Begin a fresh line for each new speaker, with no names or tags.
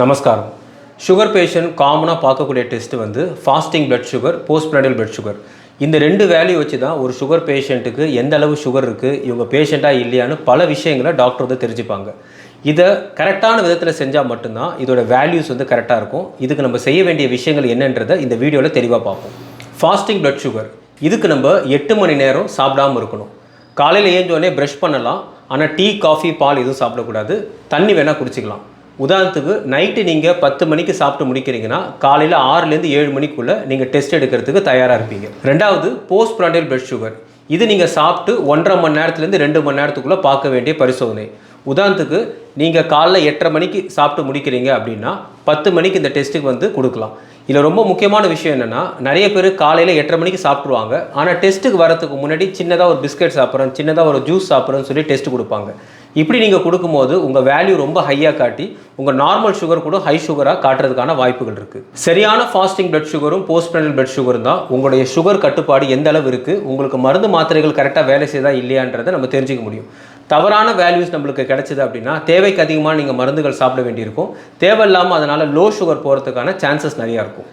நமஸ்காரம். Sugar patient காமனாக பார்க்கக்கூடிய டெஸ்ட் வந்து fasting blood sugar post prandial blood sugar இந்த ரெண்டு வேல்யூ வச்சு தான் ஒரு சுகர் பேஷண்ட்டுக்கு எந்த அளவு சுகர் இருக்குது இவங்க பேஷண்ட்டாக இல்லையான்னு பல விஷயங்களை டாக்டர் வந்து தெரிஞ்சுப்பாங்க. இதை கரெக்டான விதத்தில் செஞ்சால் மட்டும்தான் இதோட வேல்யூஸ் வந்து கரெக்டாக இருக்கும். இதுக்கு நம்ம செய்ய வேண்டிய விஷயங்கள் என்னன்றதை இந்த வீடியோவில் தெளிவாக பார்ப்போம். ஃபாஸ்டிங் பிளட் சுகர் இதுக்கு நம்ம எட்டு மணி நேரம் சாப்பிடாம இருக்கணும். காலையில் ஏஞ்சோடனே ப்ரஷ் பண்ணலாம். ஆனால் டீ காஃபி பால் எதுவும் சாப்பிடக்கூடாது. தண்ணி வேணால் குடிச்சிக்கலாம். உதாரணத்துக்கு நைட்டு நீங்கள் பத்து மணிக்கு சாப்பிட்டு முடிக்கிறீங்கன்னா காலையில் ஆறுலேருந்து ஏழு மணிக்குள்ளே நீங்கள் டெஸ்ட் எடுக்கிறதுக்கு தயாராக இருப்பீங்க. ரெண்டாவது போஸ்ட் பிராண்டியல் பிளட் சுகர் இது நீங்கள் சாப்பிட்டு ஒன்றரை மணி நேரத்துலேருந்து ரெண்டு மணி நேரத்துக்குள்ளே பார்க்க வேண்டிய பரிசோதனை. உதாரணத்துக்கு நீங்கள் காலைல எட்டரை மணிக்கு சாப்பிட்டு முடிக்கிறீங்க அப்படின்னா பத்து மணிக்கு இந்த டெஸ்ட்டுக்கு வந்து கொடுக்கலாம். இதில் ரொம்ப முக்கியமான விஷயம் என்னென்னா நிறைய பேர் காலையில் எட்டரை மணிக்கு சாப்பிட்ருவாங்க ஆனால் டெஸ்ட்டுக்கு வரதுக்கு முன்னாடி சின்னதாக ஒரு பிஸ்கட் சாப்பிட்றேன் சின்னதாக ஒரு ஜூஸ் சாப்பிட்றேன்னு சொல்லி டெஸ்ட் கொடுப்பாங்க. இப்படி நீங்கள் கொடுக்கும்போது உங்கள் வேல்யூ ரொம்ப ஹையாக காட்டி உங்கள் நார்மல் சுகர் கூட ஹை சுகராக காட்டுறதுக்கான வாய்ப்புகள் இருக்குது சரியான ஃபாஸ்டிங் பிளட் சுகரும் போஸ்ட் ப்ரெனல் பிளட் சுகரும் தான். உங்களுடைய சுகர் கட்டுப்பாடு எந்த அளவு இருக்குது உங்களுக்கு மருந்து மாத்திரைகள் கரெக்டாக வேலை செய்தா இல்லையான்றதை நம்ம தெரிஞ்சுக்க முடியும். தவறான வேல்யூஸ் நம்மளுக்கு கிடைச்சிது அப்படின்னா தேவைக்கு அதிகமாக நீங்கள் மருந்துகள் சாப்பிட வேண்டியிருக்கும். தேவையில்லாமல் அதனால் லோ சுகர் போகிறதுக்கான சான்சஸ் நிறையா இருக்கும்.